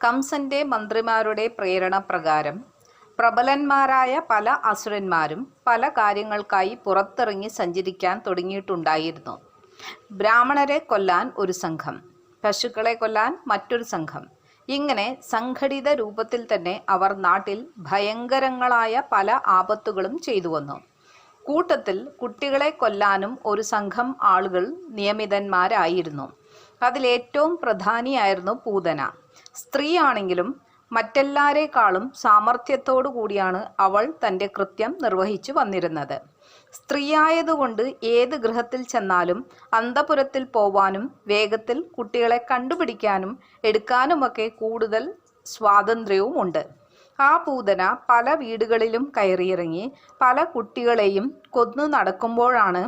കംസന്റെ മന്ത്രിമാരുടെ പ്രേരണ പ്രകാരം പ്രബലന്മാരായ പല അസുരന്മാരും പല കാര്യങ്ങൾക്കായി പുറത്തിറങ്ങി സഞ്ചരിക്കാൻ തുടങ്ങിയിട്ടുണ്ടായിരുന്നു. ബ്രാഹ്മണരെ കൊല്ലാൻ ഒരു സംഘം പശുക്കളെ കൊല്ലാൻ മറ്റൊരു സംഘം. ഇങ്ങനെ സംഘടിത രൂപത്തിൽ തന്നെ അവർ നാട്ടിൽ ഭയങ്കരങ്ങളായ പല ആപത്തുകളും ചെയ്തു വന്നു. കൂട്ടത്തിൽ കുട്ടികളെ കൊല്ലാനും ഒരു സംഘം ആളുകൾ നിയമിതന്മാരായിരുന്നു. അതിലേറ്റവും പ്രധാനിയായിരുന്നു പൂതന. സ്ത്രീയാണെങ്കിലും മറ്റെല്ലാരേക്കാളും സാമർഥ്യത്തോടു കൂടിയാണ് അവൾ തന്റെ കൃത്യം നിർവഹിച്ചു വന്നിരുന്നത്. സ്ത്രീയായതുകൊണ്ട് ഏത് ഗൃഹത്തിൽ ചെന്നാലും അന്തപുരത്തിൽ പോവാനും വേഗത്തിൽ കുട്ടികളെ കണ്ടുപിടിക്കാനും എടുക്കാനുമൊക്കെ കൂടുതൽ സ്വാതന്ത്ര്യവും ഉണ്ട് ആ പൂതന പല വീടുകളിലും കയറിയിറങ്ങി പല കുട്ടികളെയും കൊന്നു നടക്കുമ്പോഴാണ്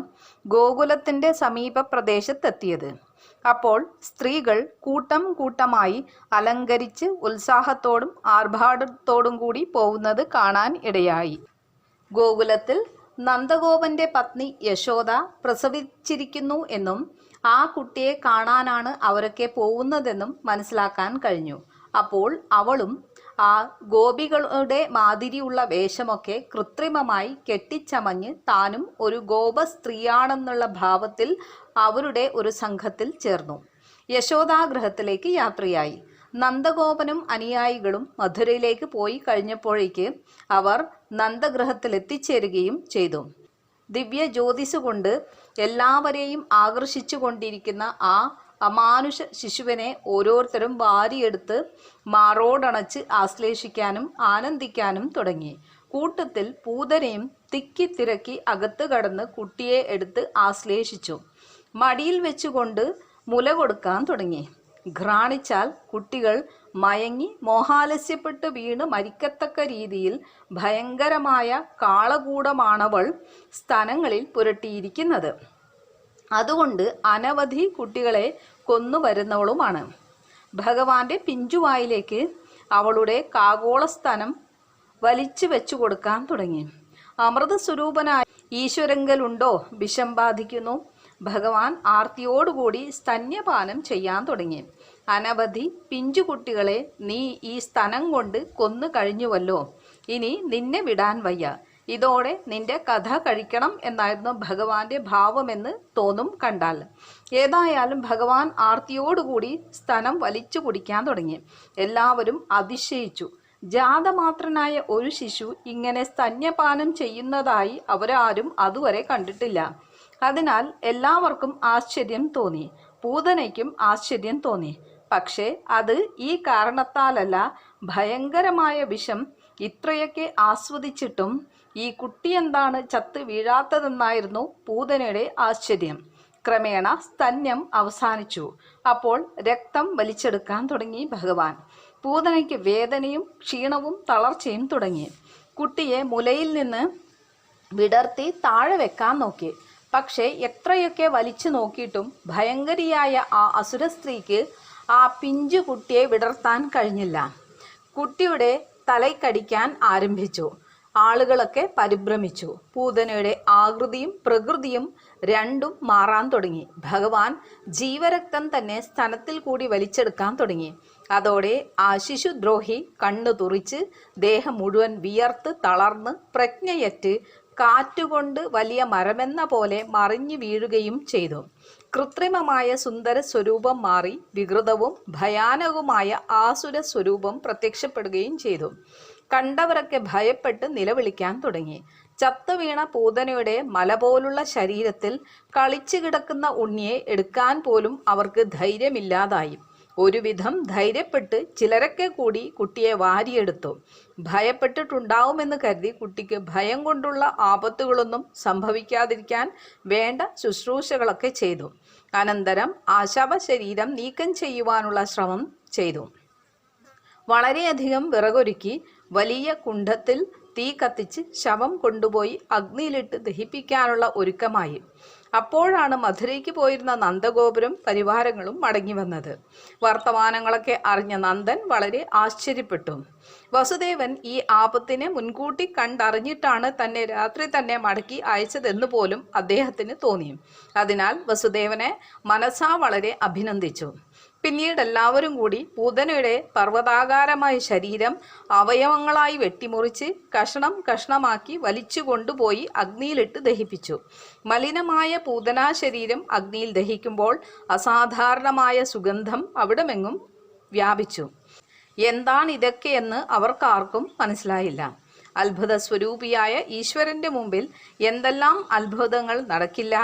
ഗോകുലത്തിന്റെ സമീപ പ്രദേശത്തെത്തിയത് അപ്പോൾ സ്ത്രീകൾ കൂട്ടം കൂട്ടമായി അലങ്കരിച്ച് ഉത്സാഹത്തോടും ആർഭാടത്തോടും കൂടി പോകുന്നത് കാണാൻ ഇടയായി. ഗോകുലത്തിൽ നന്ദഗോപന്റെ പത്നി യശോദ പ്രസവിച്ചിരിക്കുന്നു എന്നും ആ കുട്ടിയെ കാണാനാണ് അവരൊക്കെ പോകുന്നതെന്നും മനസ്സിലാക്കാൻ കഴിഞ്ഞു. അപ്പോൾ അവളും ആ ഗോപികളുടെ മാതിരിയുള്ള വേഷമൊക്കെ കൃത്രിമമായി കെട്ടിച്ചമഞ്ഞ് താനും ഒരു ഗോപ സ്ത്രീയാണെന്നുള്ള ഭാവത്തിൽ അവരുടെ ഒരു സംഘത്തിൽ ചേർന്നു. യശോദാഗ്രഹത്തിലേക്ക് യാത്രയായി. നന്ദഗോപനും അനുയായികളും മധുരയിലേക്ക് പോയി കഴിഞ്ഞപ്പോഴേക്ക് അവർ നന്ദഗ്രഹത്തിൽ എത്തിച്ചേരുകയും ചെയ്തു. ദിവ്യ ജ്യോതിസ് കൊണ്ട് എല്ലാവരെയും ആകർഷിച്ചു കൊണ്ടിരിക്കുന്ന ആ അമാനുഷ ശിശുവിനെ ഓരോരുത്തരും വാരിയെടുത്ത് മാറോടണച്ച് ആശ്ലേഷിക്കാനും ആനന്ദിക്കാനും തുടങ്ങി. കൂട്ടത്തിൽ പൂതനയും തിക്കി തിരക്കി അകത്ത് കടന്ന് കുട്ടിയെ എടുത്ത് ആശ്ലേഷിച്ചു. മടിയിൽ വെച്ചുകൊണ്ട് മുല കൊടുക്കാൻ തുടങ്ങി. ഘ്രാണിച്ചാൽ കുട്ടികൾ മയങ്ങി മോഹാലസ്യപ്പെട്ട് വീണ് മരിക്കത്തക്ക രീതിയിൽ ഭയങ്കരമായ കാളകൂടമാണവൾ സ്ഥലങ്ങളിൽ പുരട്ടിയിരിക്കുന്നത്. അതുകൊണ്ട് അനവധി കുട്ടികളെ കൊന്നു വരുന്നവളുമാണ് ഭഗവാന്റെ പിഞ്ചുവായിലേക്ക് അവളുടെ കാഗോളസ്ഥാനം വലിച്ചു വെച്ചു കൊടുക്കാൻ തുടങ്ങി. അമൃത സ്വരൂപനായ ഈശ്വരങ്കലുണ്ടോ? വിഷം ബാധിക്കുന്നു. ഭഗവാൻ ആർത്തിയോടുകൂടി സ്തന്യപാനം ചെയ്യാൻ തുടങ്ങി. അനവധി പിഞ്ചുകുട്ടികളെ നീ ഈ സ്തനം കൊണ്ട് കൊന്നു കഴിഞ്ഞുവല്ലോ. ഇനി നിന്നെ വിടാൻ വയ്യ. ഇതോടെ നിന്റെ കഥ കഴിക്കണം എന്നായിരുന്നു ഭഗവാന്റെ ഭാവമെന്ന് തോന്നും കണ്ടാൽ. ഏതായാലും ഭഗവാൻ ആർത്തിയോടുകൂടി സ്തനം വലിച്ചു കുടിക്കാൻ തുടങ്ങി. എല്ലാവരും അതിശയിച്ചു. ജാതമാത്രനായ ഒരു ശിശു ഇങ്ങനെ സ്തന്യപാനം ചെയ്യുന്നതായി അവരാരും അതുവരെ കണ്ടിട്ടില്ല. അതിനാൽ എല്ലാവർക്കും ആശ്ചര്യം തോന്നി. പൂതനയ്ക്കും ആശ്ചര്യം തോന്നി. പക്ഷേ അത് ഈ കാരണത്താലല്ല ഭയങ്കരമായ വിഷം ഇത്രയൊക്കെ ആസ്വദിച്ചിട്ടും ഈ കുട്ടി എന്താണ് ചത്ത് വീഴാത്തതെന്നായിരുന്നു പൂതനയുടെ ആശ്ചര്യം. ക്രമേണ സ്തന്യം അവസാനിച്ചു. അപ്പോൾ രക്തം വലിച്ചെടുക്കാൻ തുടങ്ങി ഭഗവാൻ. പൂതനയ്ക്ക് വേദനയും ക്ഷീണവും തളർച്ചയും തുടങ്ങി. കുട്ടിയെ മുലയിൽ നിന്ന് വിടർത്തി താഴെ വെക്കാൻ നോക്കി. പക്ഷേ എത്രയൊക്കെ വലിച്ചു നോക്കിയിട്ടും ഭയങ്കരിയായ ആ അസുര സ്ത്രീക്ക് ആ പിഞ്ചു കുട്ടിയെ വിടർത്താൻ കഴിഞ്ഞില്ല. കുട്ടിയുടെ തലയ്ക്കടിക്കാൻ ആരംഭിച്ചു. ആളുകളൊക്കെ പരിഭ്രമിച്ചു. പൂതനയുടെ ആകൃതിയും പ്രകൃതിയും രണ്ടും മാറാൻ തുടങ്ങി. ഭഗവാൻ ജീവരക്തം തന്നെ സ്ഥലത്തിൽ കൂടി വലിച്ചെടുക്കാൻ തുടങ്ങി. അതോടെ ആ ശിശുദ്രോഹി കണ്ണു തുറിച്ച് ദേഹം മുഴുവൻ വിയർത്ത് തളർന്ന് പ്രജ്ഞയറ്റ് കാറ്റുകൊണ്ട് വലിയ മരമെന്ന പോലെ മറിഞ്ഞു വീഴുകയും ചെയ്തു. കൃത്രിമമായ സുന്ദര സ്വരൂപം മാറി വികൃതവും ഭയാനകവുമായ ആസുര സ്വരൂപം പ്രത്യക്ഷപ്പെടുകയും ചെയ്തു. കണ്ടവരൊക്കെ ഭയപ്പെട്ട് നിലവിളിക്കാൻ തുടങ്ങി. ചത്തുവീണ പൂതനയുടെ മല പോലുള്ള ശരീരത്തിൽ കളിച്ചു കിടക്കുന്ന ഉണ്ണിയെ എടുക്കാൻ പോലും അവർക്ക് ധൈര്യമില്ലാതായി. ഒരുവിധം ധൈര്യപ്പെട്ട് ചിലരൊക്കെ കൂടി കുട്ടിയെ വാരിയെടുത്തു. ഭയപ്പെട്ടിട്ടുണ്ടാവുമെന്ന് കരുതി കുട്ടിക്ക് ഭയം കൊണ്ടുള്ള ആപത്തുകളൊന്നും സംഭവിക്കാതിരിക്കാൻ വേണ്ട ശുശ്രൂഷകളൊക്കെ ചെയ്തു. അനന്തരം ആശാപ ശരീരം നീക്കം ചെയ്യുവാനുള്ള ശ്രമം ചെയ്തു. വളരെയധികം വിറകൊരുക്കി വലിയ കുണ്ഠത്തിൽ തീ കത്തിച്ച് ശവം കൊണ്ടുപോയി അഗ്നിയിലിട്ട് ദഹിപ്പിക്കാനുള്ള ഒരുക്കമായി. അപ്പോഴാണ് മധുരയ്ക്ക് പോയിരുന്ന നന്ദഗോപുരം പരിവാരങ്ങളും മടങ്ങി വന്നത്. വർത്തമാനങ്ങളൊക്കെ അറിഞ്ഞ നന്ദൻ വളരെ ആശ്ചര്യപ്പെട്ടു. വസുദേവൻ ഈ ആപത്തിനെ മുൻകൂട്ടി കണ്ടറിഞ്ഞിട്ടാണ് തന്നെ രാത്രി തന്നെ മടക്കി അയച്ചതെന്ന് പോലും അദ്ദേഹത്തിന് തോന്നി. അതിനാൽ വസുദേവനെ മനസ്സാ വളരെ അഭിനന്ദിച്ചു. പിന്നീട് എല്ലാവരും കൂടി ബുധനയുടെ പർവതാകാരമായ ശരീരം അവയവങ്ങളായി വെട്ടിമുറിച്ച് കഷണം കഷണമാക്കി വലിച്ചു കൊണ്ടുപോയി അഗ്നിയിലിട്ട് ദഹിപ്പിച്ചു. മലിനമായ പൂതനാ ശരീരം അഗ്നിയിൽ ദഹിക്കുമ്പോൾ അസാധാരണമായ സുഗന്ധം അവിടമെങ്ങും വ്യാപിച്ചു. എന്താണ് ഇതൊക്കെയെന്ന് അവർക്കാർക്കും മനസ്സിലായില്ല. അത്ഭുത സ്വരൂപിയായ ഈശ്വരന്റെ മുമ്പിൽ എന്തെല്ലാം അത്ഭുതങ്ങൾ നടക്കില്ല.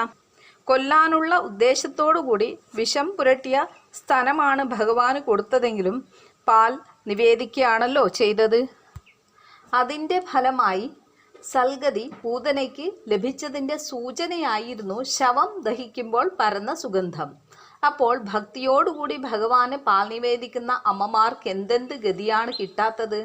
കൊല്ലാനുള്ള ഉദ്ദേശത്തോടുകൂടി വിഷം പുരട്ടിയ സ്ഥലമാണ് ഭഗവാന് കൊടുത്തതെങ്കിലും പാൽ നിവേദിക്കുകയാണല്ലോ ചെയ്തത്. അതിന്റെ ഫലമായി സൽഗതി പൂതനയ്ക്ക് ലഭിച്ചതിന്റെ സൂചനയായിരുന്നു ശവം ദഹിക്കുമ്പോൾ പരന്ന സുഗന്ധം. അപ്പോൾ ഭക്തിയോടുകൂടി ഭഗവാന് പാൽ നിവേദിക്കുന്ന അമ്മമാർക്ക് എന്തെന്ത് ഗതിയാണ് കിട്ടാത്തത്?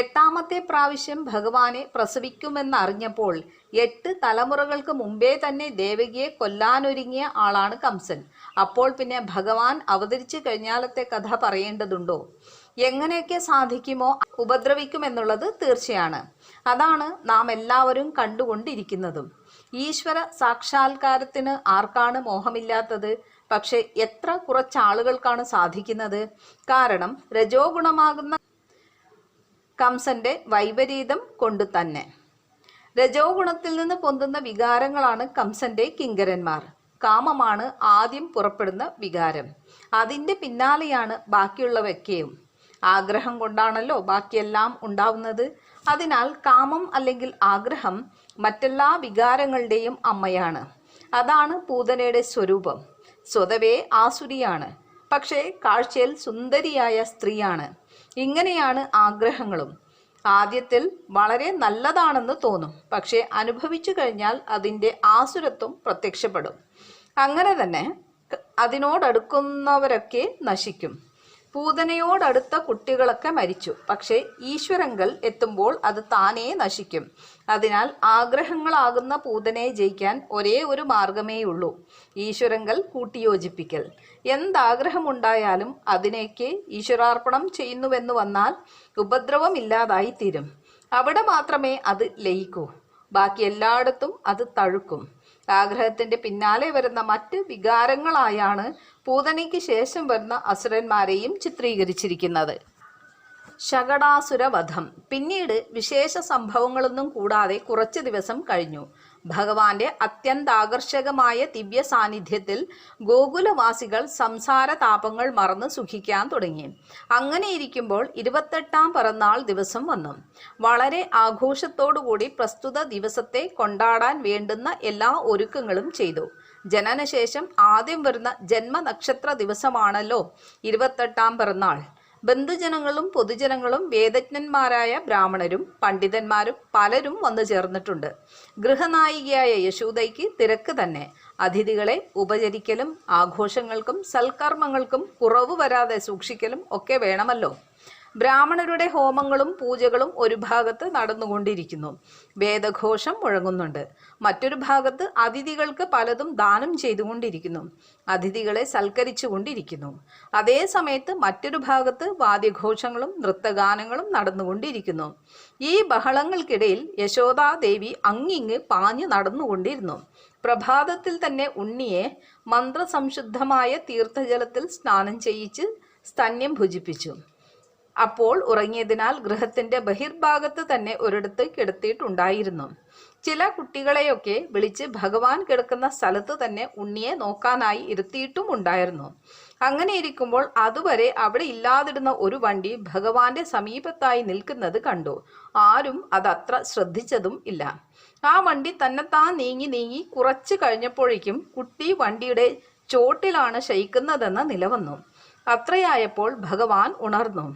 എട്ടാമത്തെ പ്രാവശ്യം ഭഗവാനെ പ്രസവിക്കുമെന്നറിഞ്ഞപ്പോൾ എട്ട് തലമുറകൾക്ക് മുമ്പേ തന്നെ ദേവകിയെ കൊല്ലാനൊരുങ്ങിയ ആളാണ് കംസൻ. അപ്പോൾ പിന്നെ ഭഗവാൻ അവതരിച്ചു കഴിഞ്ഞാലത്തെ കഥ പറയേണ്ടതുണ്ടോ? എങ്ങനെയൊക്കെ സാധിക്കുമോ ഉപദ്രവിക്കുമെന്നുള്ളത് തീർച്ചയാണ്. അതാണ് നാം എല്ലാവരും കണ്ടുകൊണ്ടിരിക്കുന്നതും. ഈശ്വര സാക്ഷാത്കാരത്തിന് ആർക്കാണ് മോഹമില്ലാത്തത്? പക്ഷെ എത്ര കുറച്ച് ആളുകൾക്കാണ് സാധിക്കുന്നത്? കാരണം രജോ ഗുണമാകുന്ന കംസന്റെ വൈപരീതം കൊണ്ട് തന്നെ. രജോ ഗുണത്തിൽ നിന്ന് പൊന്തുന്ന വികാരങ്ങളാണ് കംസന്റെ കിങ്കരന്മാർ. കാമമാണ് ആദ്യം പുറപ്പെടുന്ന വികാരം. അതിന്റെ പിന്നാലെയാണ് ബാക്കിയുള്ളവയ്ക്കെയും. ആഗ്രഹം കൊണ്ടാണല്ലോ ബാക്കിയെല്ലാം ഉണ്ടാവുന്നത്. അതിനാൽ കാമം അല്ലെങ്കിൽ ആഗ്രഹം മറ്റെല്ലാ വികാരങ്ങളുടെയും അമ്മയാണ്. അതാണ് പൂതനയുടെ സ്വരൂപം. സ്വതവേ ആസുരിയാണ്. പക്ഷേ കാഴ്ചയിൽ സുന്ദരിയായ സ്ത്രീയാണ്. ഇങ്ങനെയാണ് ആഗ്രഹങ്ങളും. ആദ്യത്തിൽ വളരെ നല്ലതാണെന്ന് തോന്നും. പക്ഷേ അനുഭവിച്ചു കഴിഞ്ഞാൽ അതിന്റെ ആസുരത്വം പ്രത്യക്ഷപ്പെടും. അങ്ങനെ തന്നെ അതിനോടടുക്കുന്നവരൊക്കെ നശിക്കും. പൂതനയോടടുത്ത കുട്ടികളൊക്കെ മരിച്ചു. പക്ഷേ ഈശ്വരങ്കൽ എത്തുമ്പോൾ അത് താനേ നശിക്കും. അതിനാൽ ആഗ്രഹങ്ങളാകുന്ന പൂതനയെ ജയിക്കാൻ ഒരേ ഒരു മാർഗമേയുള്ളൂ ഈശ്വരങ്കൽ കൂട്ടിയോജിപ്പിക്കൽ. എന്താഗ്രഹമുണ്ടായാലും അതിനേക്ക് ഈശ്വരാർപ്പണം ചെയ്യുന്നുവെന്ന് വന്നാൽ ഉപദ്രവമില്ലാതായി തീരും. അവിടെ മാത്രമേ അത് ലയിക്കൂ. ബാക്കി എല്ലായിടത്തും അത് തഴുക്കും. ആഗ്രഹത്തിന്റെ പിന്നാലെ വരുന്ന മറ്റ് വികാരങ്ങളായാണ് പൂതനയ്ക്ക് ശേഷം വരുന്ന അസുരന്മാരെയും ചിത്രീകരിച്ചിരിക്കുന്നത്. ശകടാസുരവധം. പിന്നീട് വിശേഷ സംഭവങ്ങളൊന്നും കൂടാതെ കുറച്ച് ദിവസം കഴിഞ്ഞു. ഭഗവാന്റെ അത്യന്താകർഷകമായ ദിവ്യ സാന്നിധ്യത്തിൽ ഗോകുലവാസികൾ സംസാര താപങ്ങൾ മറന്ന് സുഖിക്കാൻ തുടങ്ങി. അങ്ങനെയിരിക്കുമ്പോൾ ഇരുപത്തെട്ടാം പിറന്നാൾ ദിവസം വന്നു. വളരെ ആഘോഷത്തോടുകൂടി പ്രസ്തുത ദിവസത്തെ കൊണ്ടാടാൻ വേണ്ടുന്ന എല്ലാ ഒരുക്കങ്ങളും ചെയ്തു. ജനനശേഷം ആദ്യം വരുന്ന ജന്മനക്ഷത്ര ദിവസമാണല്ലോ ഇരുപത്തെട്ടാം പിറന്നാൾ. ബന്ധുജനങ്ങളും പൊതുജനങ്ങളും വേദജ്ഞന്മാരായ ബ്രാഹ്മണരും പണ്ഡിതന്മാരും പലരും വന്നു ചേർന്നിട്ടുണ്ട്. ഗൃഹനായികയായ യശോദയ്ക്ക് തിരക്ക് തന്നെ. അതിഥികളെ ഉപചരിക്കലും ആഘോഷങ്ങൾക്കും സൽക്കർമ്മങ്ങൾക്കും കുറവ് വരാതെ സൂക്ഷിക്കലും ഒക്കെ വേണമല്ലോ. ബ്രാഹ്മണരുടെ ഹോമങ്ങളും പൂജകളും ഒരു ഭാഗത്ത് നടന്നുകൊണ്ടിരിക്കുന്നു. വേദഘോഷം മുഴങ്ങുന്നുണ്ട്. മറ്റൊരു ഭാഗത്ത് അതിഥികൾക്ക് പലതും ദാനം ചെയ്തുകൊണ്ടിരിക്കുന്നു. അതിഥികളെ സൽക്കരിച്ചുകൊണ്ടിരിക്കുന്നു. അതേ സമയത്ത് മറ്റൊരു ഭാഗത്ത് വാദ്യഘോഷങ്ങളും നൃത്തഗാനങ്ങളും നടന്നുകൊണ്ടിരിക്കുന്നു. ഈ ബഹളങ്ങൾക്കിടയിൽ യശോദാദേവി അങ്ങിങ്ങ് പാഞ്ഞു നടന്നുകൊണ്ടിരുന്നു. പ്രഭാതത്തിൽ തന്നെ ഉണ്ണിയെ മന്ത്രസംശുദ്ധമായ തീർത്ഥജലത്തിൽ സ്നാനം ചെയ്യിച്ച് സ്തന്യം ഭുജിപ്പിച്ചു. അപ്പോൾ ഉറങ്ങിയതിനാൽ ഗൃഹത്തിന്റെ ബഹിർഭാഗത്ത് തന്നെ ഒരിടത്ത് കിടത്തിയിട്ടുണ്ടായിരുന്നു. ചില കുട്ടികളെയൊക്കെ വിളിച്ച് ഭഗവാൻ കിടക്കുന്ന സ്ഥലത്ത് തന്നെ ഉണ്ണിയെ നോക്കാനായി ഇരുത്തിയിട്ടും ഉണ്ടായിരുന്നു അങ്ങനെ ഇരിക്കുമ്പോൾ അതുവരെ അവിടെ ഇല്ലാതിരുന്ന ഒരു വണ്ടി ഭഗവാന്റെ സമീപത്തായി നിൽക്കുന്നത് കണ്ടു. ആരും അതത്ര ശ്രദ്ധിച്ചതും ഇല്ല. ആ വണ്ടി തന്നെത്താൻ നീങ്ങി നീങ്ങി കുറച്ച് കഴിഞ്ഞപ്പോഴേക്കും കുട്ടി വണ്ടിയുടെ ചോട്ടിലാണ് ശയിക്കുന്നതെന്ന നിലവന്നു. അത്രയായപ്പോൾ ഭഗവാൻ ഉണർന്നു.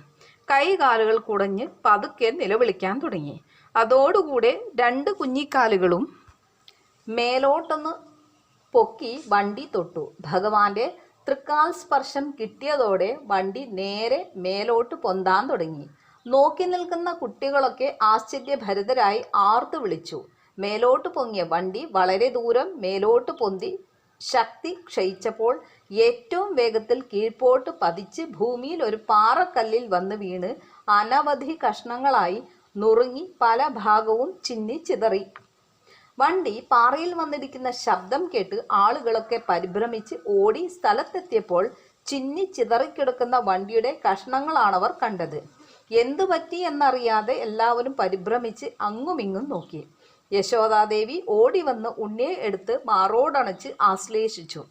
കൈകാലുകൾ കുടഞ്ഞ് പതുക്കെ നിലവിളിക്കാൻ തുടങ്ങി. അതോടുകൂടെ രണ്ട് കുഞ്ഞിക്കാലുകളും മേലോട്ടൊന്ന് പൊക്കി വണ്ടി തൊട്ടു. ഭഗവാന്റെ തൃക്കാൽ സ്പർശം കിട്ടിയതോടെ വണ്ടി നേരെ മേലോട്ട് പൊന്താൻ തുടങ്ങി. നോക്കി നിൽക്കുന്ന കുട്ടികളൊക്കെ ആശ്ചര്യഭരിതരായി ആർത്തു വിളിച്ചു. മേലോട്ട് പൊങ്ങിയ വണ്ടി വളരെ ദൂരം മേലോട്ട് പൊന്തി ശക്തി ക്ഷയിച്ചപ്പോൾ ഏറ്റവും വേഗത്തിൽ കീഴ്പോട്ട് പതിച്ച് ഭൂമിയിൽ ഒരു പാറക്കല്ലിൽ വന്ന് വീണ് അനവധി കഷ്ണങ്ങളായി നുറുങ്ങി പല ഭാഗവും ചിന്നി ചിതറി. വണ്ടി പാറയിൽ വന്നിരിക്കുന്ന ശബ്ദം കേട്ട് ആളുകളൊക്കെ പരിഭ്രമിച്ച് ഓടി സ്ഥലത്തെത്തിയപ്പോൾ ചിന്നി ചിതറിക്കിടക്കുന്ന വണ്ടിയുടെ കഷ്ണങ്ങളാണവർ കണ്ടത്. എന്തു പറ്റി എന്നറിയാതെ എല്ലാവരും പരിഭ്രമിച്ച് അങ്ങുമിങ്ങും നോക്കി. യശോദാദേവി ഓടി വന്ന് ഉണ്ണിയെ എടുത്ത് മാറോടണച്ച് ആശ്ലേഷിച്ചു.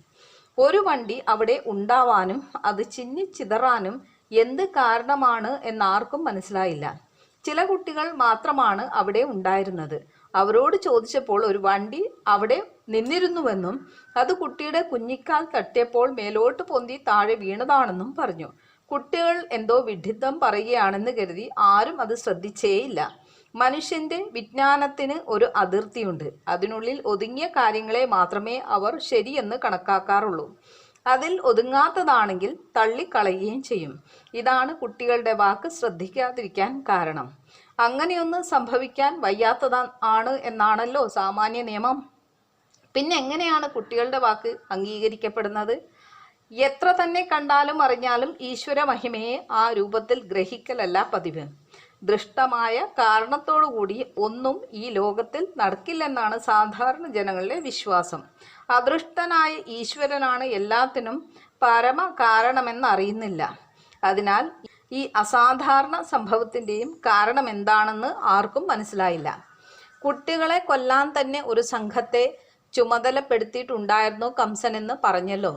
ഒരു വണ്ടി അവിടെ ഉണ്ടാവാനും അത് ചിന്നി ചിതറാനും എന്ത് കാരണമാണ് എന്നാർക്കും മനസ്സിലായില്ല. ചില കുട്ടികൾ മാത്രമാണ് അവിടെ ഉണ്ടായിരുന്നത്. അവരോട് ചോദിച്ചപ്പോൾ ഒരു വണ്ടി അവിടെ നിന്നിരുന്നുവെന്നും അത് കുട്ടിയുടെ കുഞ്ഞിക്കാൽ തട്ടിയപ്പോൾ മേലോട്ട് പൊന്തി താഴെ വീണതാണെന്നും പറഞ്ഞു. കുട്ടികൾ എന്തോ വിഡ്ഢിത്തം പറയുകയാണെന്ന് കരുതി ആരും അത് ശ്രദ്ധിച്ചേയില്ല. മനുഷ്യന്റെ വിജ്ഞാനത്തിന് ഒരു അതിർത്തിയുണ്ട്. അതിനുള്ളിൽ ഒതുങ്ങിയ കാര്യങ്ങളെ മാത്രമേ അവർ ശരിയെന്ന് കണക്കാക്കാറുള്ളൂ. അതിൽ ഒതുങ്ങാത്തതാണെങ്കിൽ തള്ളിക്കളയുകയും ചെയ്യും. ഇതാണ് കുട്ടികളുടെ വാക്ക് ശ്രദ്ധിക്കാതിരിക്കാൻ കാരണം. അങ്ങനെയൊന്ന് സംഭവിക്കാൻ വയ്യാത്തതാ ആണ് എന്നാണല്ലോ സാമാന്യ നിയമം. പിന്നെ എങ്ങനെയാണ് കുട്ടികളുടെ വാക്ക് അംഗീകരിക്കപ്പെടുന്നത്? എത്ര തന്നെ കണ്ടാലും അറിഞ്ഞാലും ഈശ്വര മഹിമയെ ആ രൂപത്തിൽ ഗ്രഹിക്കലല്ല പതിവ്. ദൃഷ്ടമായ കാരണത്തോടുകൂടി ഒന്നും ഈ ലോകത്തിൽ നടക്കില്ലെന്നാണ് സാധാരണ ജനങ്ങളുടെ വിശ്വാസം. അദൃഷ്ടനായ ഈശ്വരനാണ് എല്ലാത്തിനും പരമ കാരണമെന്നറിയുന്നില്ല അതിനാൽ ഈ അസാധാരണ സംഭവത്തിന്റെയും കാരണം എന്താണെന്ന് ആർക്കും മനസ്സിലായില്ല. കുട്ടികളെ കൊല്ലാൻ തന്നെ ഒരു സംഘത്തെ ചുമതലപ്പെടുത്തിയിട്ടുണ്ടായിരുന്നു കംസനെന്ന് പറഞ്ഞല്ലോ.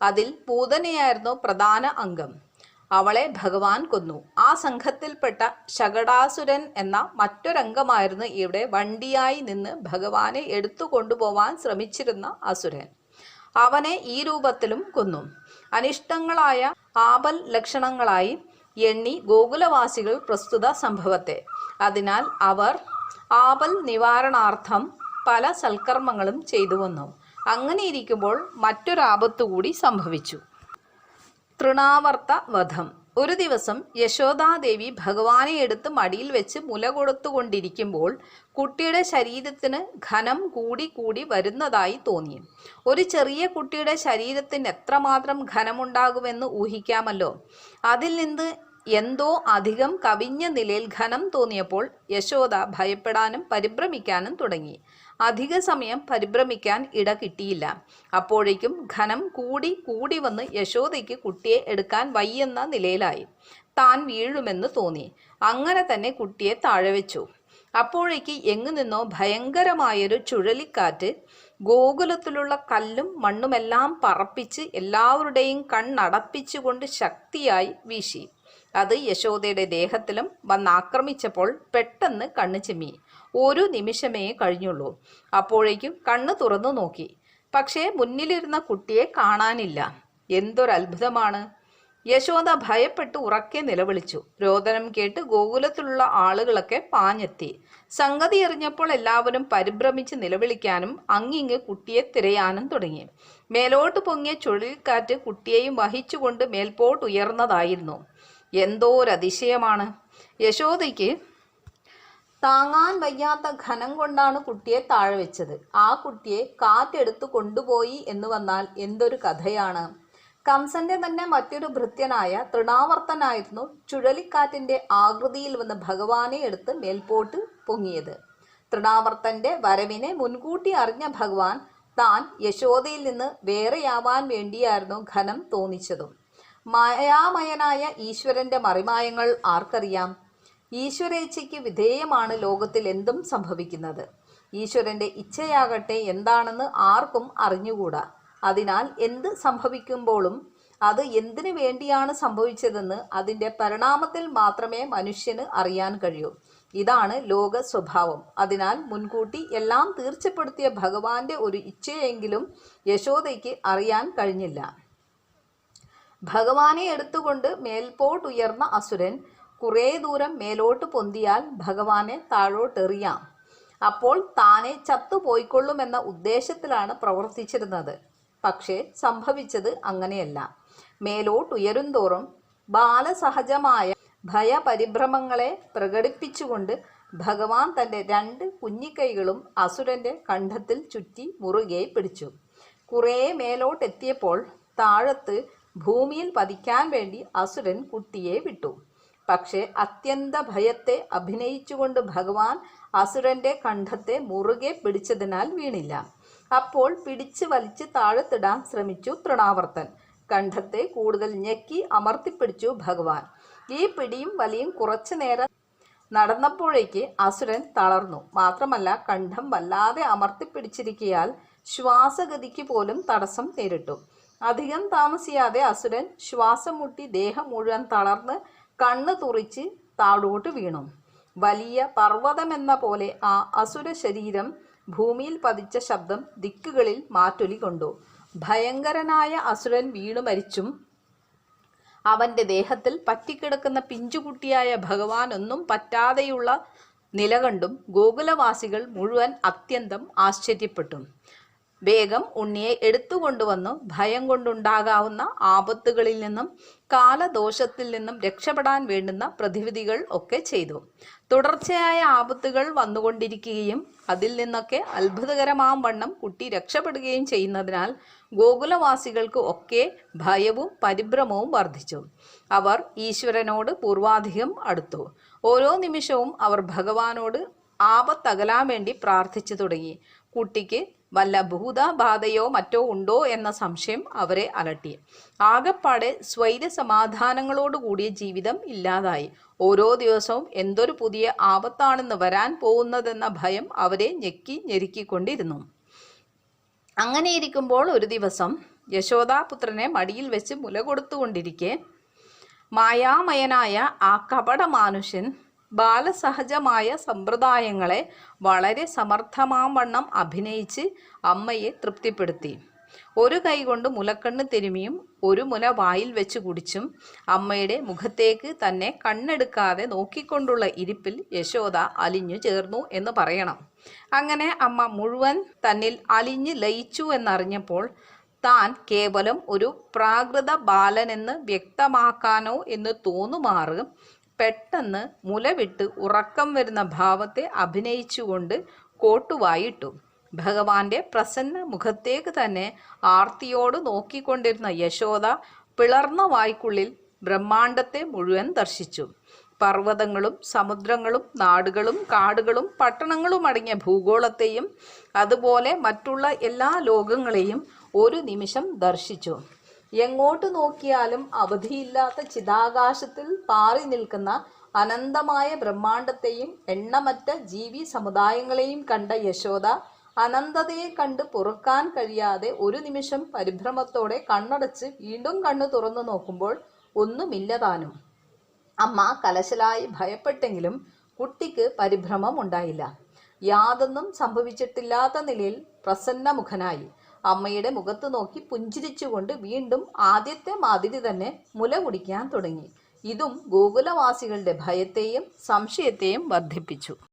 അതിൽ പൂതനയായിരുന്നു പ്രധാന അംഗം. അവളെ ഭഗവാൻ കൊന്നു. ആ സംഘത്തിൽപ്പെട്ട ശകടാസുരൻ എന്ന മറ്റൊരംഗമായിരുന്നു ഇവിടെ വണ്ടിയായി നിന്ന് ഭഗവാനെ എടുത്തു കൊണ്ടുപോവാൻ ശ്രമിച്ചിരുന്ന അസുരൻ. അവനെ ഈ രൂപത്തിലും കൊന്നു. അനിഷ്ടങ്ങളായ ആപൽ ലക്ഷണങ്ങളായി എണ്ണി ഗോകുലവാസികൾ പ്രസ്തുത സംഭവത്തെ. അതിനാൽ അവർ ആപൽ നിവാരണാർത്ഥം പല സൽക്കർമ്മങ്ങളും ചെയ്തു വന്നു. അങ്ങനെയിരിക്കുമ്പോൾ മറ്റൊരാപത്തു കൂടി സംഭവിച്ചു. തൃണാവർത്ത വധം ഒരു ദിവസം യശോദാദേവി ഭഗവാനെ എടുത്ത് മടിയിൽ വെച്ച് മുല കൊടുത്തുകൊണ്ടിരിക്കുമ്പോൾ കുട്ടിയുടെ ശരീരത്തിന് ഘനം കൂടി കൂടി വരുന്നതായി തോന്നി. ഒരു ചെറിയ കുട്ടിയുടെ ശരീരത്തിന് എത്രമാത്രം ഘനമുണ്ടാകുമെന്ന് ഊഹിക്കാമല്ലോ. അതിൽ നിന്ന് എന്തോ അധികം കവിഞ്ഞ നിലയിൽ ഘനം തോന്നിയപ്പോൾ യശോദ ഭയപ്പെടാനും പരിഭ്രമിക്കാനും തുടങ്ങി. അധിക സമയം പരിഭ്രമിക്കാൻ ഇട കിട്ടിയില്ല. അപ്പോഴേക്കും ഘനം കൂടി കൂടി വന്ന് യശോദയ്ക്ക് കുട്ടിയെ എടുക്കാൻ വയ്യെന്ന നിലയിലായി. താൻ വീഴുമെന്ന് തോന്നി. അങ്ങനെ തന്നെ കുട്ടിയെ താഴെ വെച്ചു അപ്പോഴേക്ക് എങ്ങു നിന്നോ ഭയങ്കരമായൊരു ചുഴലിക്കാറ്റ് ഗോകുലത്തിലുള്ള കല്ലും മണ്ണുമെല്ലാം പറപ്പിച്ച് എല്ലാവരുടെയും കണ്ണടപ്പിച്ചുകൊണ്ട് ശക്തിയായി വീശി. അത് യശോദയുടെ ദേഹത്തിലും വന്നാക്രമിച്ചപ്പോൾ പെട്ടെന്ന് കണ്ണു ചിമ്മി. ഒരു നിമിഷമേ കഴിഞ്ഞുള്ളൂ. അപ്പോഴേക്കും കണ്ണ് തുറന്നു നോക്കി. പക്ഷേ മുന്നിലിരുന്ന കുട്ടിയെ കാണാനില്ല. എന്തൊരത്ഭുതമാണ്. യശോദ ഭയപ്പെട്ട് ഉറക്കെ നിലവിളിച്ചു. രോദനം കേട്ട് ഗോകുലത്തിലുള്ള ആളുകളൊക്കെ പാഞ്ഞെത്തി. സംഗതി എറിഞ്ഞപ്പോൾ എല്ലാവരും പരിഭ്രമിച്ച് നിലവിളിക്കാനും അങ്ങിങ്ങ് കുട്ടിയെ തിരയാനും തുടങ്ങി. മേലോട്ട് പൊങ്ങിയ ചുഴലിക്കാറ്റ് കുട്ടിയെയും വഹിച്ചുകൊണ്ട് മേൽപോട്ട് ഉയർന്നതായിരുന്നു. എന്തോരതിശയമാണ്. യശോദയ്ക്ക് താങ്ങാൻ വയ്യാത്ത ഘനം കൊണ്ടാണ് കുട്ടിയെ താഴെ വെച്ചത്. ആ കുട്ടിയെ കാറ്റെടുത്ത് കൊണ്ടുപോയി എന്ന് വന്നാൽ എന്തൊരു കഥയാണ്. കംസന്റെ തന്നെ മറ്റൊരു ഭൃത്യനായ തൃണാവർത്തനായിരുന്നു ചുഴലിക്കാറ്റിന്റെ ആകൃതിയിൽ വന്ന് ഭഗവാനെ എടുത്ത് മേൽപോട്ട് പൊങ്ങിയത്. തൃണാവർത്തന്റെ വരവിനെ മുൻകൂട്ടി അറിഞ്ഞ ഭഗവാൻ താൻ യശോദയിൽ നിന്ന് വേറെയാവാൻ വേണ്ടിയായിരുന്നു ഘനം തോന്നിച്ചതും. മായാമയനായ ഈശ്വരന്റെ മറിമായങ്ങൾ ആർക്കറിയാം? ഈശ്വരേച്ഛയ്ക്ക് വിധേയമാണ് ലോകത്തിൽ എന്തും സംഭവിക്കുന്നത്. ഈശ്വരന്റെ ഇച്ഛയാകട്ടെ എന്താണെന്ന് ആർക്കും അറിഞ്ഞുകൂടാ. അതിനാൽ എന്ത് സംഭവിക്കുമ്പോഴും അത് എന്തിനു വേണ്ടിയാണ് സംഭവിച്ചതെന്ന് അതിന്റെ പരിണാമത്തിൽ മാത്രമേ മനുഷ്യന് അറിയാൻ കഴിയൂ. ഇതാണ് ലോക സ്വഭാവം. അതിനാൽ മുൻകൂട്ടി എല്ലാം തീർച്ചപ്പെടുത്തിയ ഭഗവാന്റെ ഒരു ഇച്ഛയെങ്കിലും യശോദയ്ക്ക് അറിയാൻ കഴിഞ്ഞില്ല. ഭഗവാനെ എടുത്തുകൊണ്ട് മേൽപോട്ടുയർന്ന അസുരൻ കുറേ ദൂരം മേലോട്ട് പൊന്തിയാൽ ഭഗവാനെ താഴോട്ടെറിയാം. അപ്പോൾ താനെ ചത്തുപോയിക്കൊള്ളുമെന്ന ഉദ്ദേശത്തിലാണ് പ്രവർത്തിച്ചിരുന്നത്. പക്ഷേ സംഭവിച്ചത് അങ്ങനെയല്ല. മേലോട്ട് മേലോട്ടുയരുംതോറും ബാലസഹജമായ ഭയപരിഭ്രമങ്ങളെ പ്രകടിപ്പിച്ചുകൊണ്ട് ഭഗവാൻ തന്റെ രണ്ട് കുഞ്ഞിക്കൈകളും അസുരന്റെ കണ്ഠത്തിൽ ചുറ്റി മുറുകെ പിടിച്ചു. കുറേ മേലോട്ടെത്തിയപ്പോൾ താഴത്ത് ഭൂമിയിൽ പതിക്കാൻ വേണ്ടി അസുരൻ കുട്ടിയെ വിട്ടു. പക്ഷേ അത്യന്ത ഭയത്തെ അഭിനയിച്ചുകൊണ്ട് ഭഗവാൻ അസുരന്റെ കണ്ഠത്തെ മുറുകെ പിടിച്ചതിനാൽ വീണില്ല. അപ്പോൾ പിടിച്ച് വലിച്ച് താഴത്തിടാൻ ശ്രമിച്ചു തൃണാവർത്തൻ. കണ്ഠത്തെ കൂടുതൽ ഞെക്കി അമർത്തിപ്പിടിച്ചു ഭഗവാൻ. ഈ പിടിയും വലിയും കുറച്ചു നേരം നടന്നപ്പോഴേക്ക് അസുരൻ തളർന്നു. മാത്രമല്ല കണ്ഠം വല്ലാതെ അമർത്തിപ്പിടിച്ചിരിക്കയാൽ ശ്വാസഗതിക്ക് പോലും തടസ്സം നേരിട്ടു. അധികം താമസിയാതെ അസുരൻ ശ്വാസം മുട്ടി ദേഹം മുഴുവൻ തളർന്ന് കണ്ണ് തുറിച്ച് താഴോട്ട് വീണു. വലിയ പർവതമെന്ന പോലെ ആ അസുര ശരീരം ഭൂമിയിൽ പതിച്ച ശബ്ദം ദിക്കുകളിൽ മാറ്റൊലി കൊണ്ടു. ഭയങ്കരനായ അസുരൻ വീണു മരിച്ചും അവന്റെ ദേഹത്തിൽ പറ്റിക്കിടക്കുന്ന പിഞ്ചുകുട്ടിയായ ഭഗവാൻ ഒന്നും പറ്റാതെയുള്ള നിലകണ്ടും ഗോകുലവാസികൾ മുഴുവൻ അത്യന്തം ആശ്ചര്യപ്പെട്ടു. വേഗം ഉണ്ണിയെ എടുത്തുകൊണ്ടുവന്നു ഭയം കൊണ്ടുണ്ടാകാവുന്ന ആപത്തുകളിൽ നിന്നും കാലദോഷത്തിൽ നിന്നും രക്ഷപ്പെടാൻ വേണ്ടുന്ന പ്രതിവിധികൾ ഒക്കെ ചെയ്തു. തുടർച്ചയായ ആപത്തുകൾ വന്നുകൊണ്ടിരിക്കുകയും അതിൽ നിന്നൊക്കെ അത്ഭുതകരമാം വണ്ണം കുട്ടി രക്ഷപ്പെടുകയും ചെയ്യുന്നതിനാൽ ഗോകുലവാസികൾക്ക് ഒക്കെ ഭയവും പരിഭ്രമവും വർദ്ധിച്ചു. അവർ ഈശ്വരനോട് പൂർവാധികം അടുത്തു. ഓരോ നിമിഷവും അവർ ഭഗവാനോട് ആപത്തകലാൻ വേണ്ടി പ്രാർത്ഥിച്ചു തുടങ്ങി. കുട്ടിക്ക് വല്ല ഭൂതബാധയോ മറ്റോ ഉണ്ടോ എന്ന സംശയം അവരെ അലട്ടി. ആകപ്പാടെ സ്വൈര സമാധാനങ്ങളോടുകൂടിയ ജീവിതം ഇല്ലാതായി. ഓരോ ദിവസവും എന്തൊരു പുതിയ ആപത്താണെന്ന് വരാൻ പോകുന്നതെന്ന ഭയം അവരെ ഞെക്കി ഞെരുക്കിക്കൊണ്ടിരുന്നു. അങ്ങനെയിരിക്കുമ്പോൾ ഒരു ദിവസം യശോദാപുത്രനെ മടിയിൽ വെച്ച് മുല കൊടുത്തുകൊണ്ടിരിക്കെ മായാമയനായ ആ കപട മാനുഷ്യൻ ബാലസഹജമായ സമ്പ്രദായങ്ങളെ വളരെ സമർത്ഥമാം വണ്ണം അഭിനയിച്ച് അമ്മയെ തൃപ്തിപ്പെടുത്തി. ഒരു കൈകൊണ്ട് മുലക്കണ്ണ് തിരുമിയും ഒരു മുല വായിൽ വെച്ച് കുടിച്ചും അമ്മയുടെ മുഖത്തേക്ക് തന്നെ കണ്ണെടുക്കാതെ നോക്കിക്കൊണ്ടുള്ള ഇരിപ്പിൽ യശോദ അലിഞ്ഞു ചേർന്നു എന്ന് പറയണം. അങ്ങനെ അമ്മ മുഴുവൻ തന്നിൽ അലിഞ്ഞ് ലയിച്ചു എന്നറിഞ്ഞപ്പോൾ താൻ കേവലം ഒരു പ്രാകൃത ബാലനെന്ന് വ്യക്തമാക്കാനോ എന്ന് തോന്നുമാറ് പെട്ടെന്ന് മുലവിട്ട് ഉറക്കം വരുന്ന ഭാവത്തെ അഭിനയിച്ചുകൊണ്ട് കോട്ടുവായിട്ടു. ഭഗവാന്റെ പ്രസന്ന മുഖത്തേക്ക് തന്നെ ആർത്തിയോട് നോക്കിക്കൊണ്ടിരുന്ന യശോദ പിളർന്ന വായ്ക്കുള്ളിൽ ബ്രഹ്മാണ്ടത്തെ മുഴുവൻ ദർശിച്ചു. പർവതങ്ങളും സമുദ്രങ്ങളും നാടുകളും കാടുകളും പട്ടണങ്ങളും അടങ്ങിയ ഭൂഗോളത്തെയും അതുപോലെ മറ്റുള്ള എല്ലാ ലോകങ്ങളെയും ഒരു നിമിഷം ദർശിച്ചു. എങ്ങോട്ട് നോക്കിയാലും അവധിയില്ലാത്ത ചിതാകാശത്തിൽ പാറി നിൽക്കുന്ന അനന്തമായ ബ്രഹ്മാണ്ടത്തെയും എണ്ണമറ്റ ജീവി സമുദായങ്ങളെയും കണ്ട യശോദ അനന്തതയെ കണ്ട് പൊറുക്കാൻ കഴിയാതെ ഒരു നിമിഷം പരിഭ്രമത്തോടെ കണ്ണടച്ച് വീണ്ടും കണ്ണു തുറന്നു നോക്കുമ്പോൾ ഒന്നുമില്ലതാനും. അമ്മ കലശലായി ഭയപ്പെട്ടെങ്കിലും കുട്ടിക്ക് പരിഭ്രമം ഉണ്ടായില്ല. യാതൊന്നും സംഭവിച്ചിട്ടില്ലാത്ത നിലയിൽ പ്രസന്നമുഖനായി. അമ്മയുടെ മുഖത്ത് നോക്കി പുഞ്ചിരിച്ചുകൊണ്ട് വീണ്ടും ആദ്യത്തെ മാതിരി തന്നെ മുല കുടിക്കാൻ തുടങ്ങി. ഇതും ഗോകുലവാസികളുടെ ഭയത്തെയും സംശയത്തെയും വർദ്ധിപ്പിച്ചു.